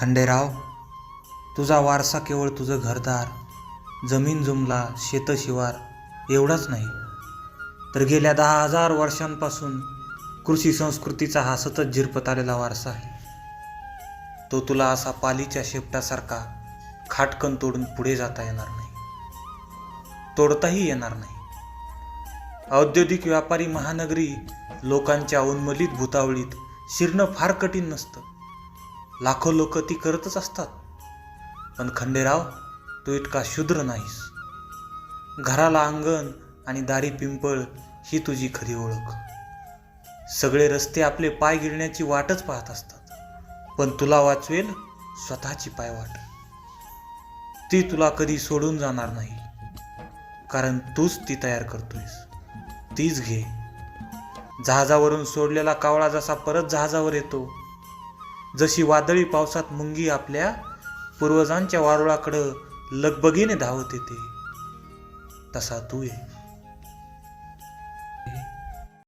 खंडेराव तुझा वारसा केवळ तुझं घरदार जमीन जुमला शेतशिवार एवढाच नाही. तर गेल्या दहा हजार वर्षांपासून कृषी संस्कृतीचा हा सतत झिरपत आलेला वारसा आहे. तो तुला असा पालीच्या शेपटासारखा खाटकन तोडून पुढे जाता येणार नाही. तोडताही येणार नाही. औद्योगिक व्यापारी महानगरी लोकांच्या उन्मलित भूतावळीत शिरणं फार कठीण नसतं. लाखो लोक ती करतच असतात. पण खंडेराव तू इतका शूद्र नाहीस. घराला अंगण आणि दारी पिंपळ ही तुझी खरी ओळख. सगळे रस्ते आपले पाय गिरण्याची वाटच पाहत असतात. पण तुला वाचवेल स्वतःची पायवाट. ती तुला कधी सोडून जाणार नाही. कारण तूच ती तयार करतोयस. तीच घे. जहाजावरून सोडलेला कावळा जसा परत जहाजावर येतो जशी वादळी पावसात मुंगी आपल्या पूर्वजांच्या वारुळाकडं लगबगीने धावत येते तसा तू ये.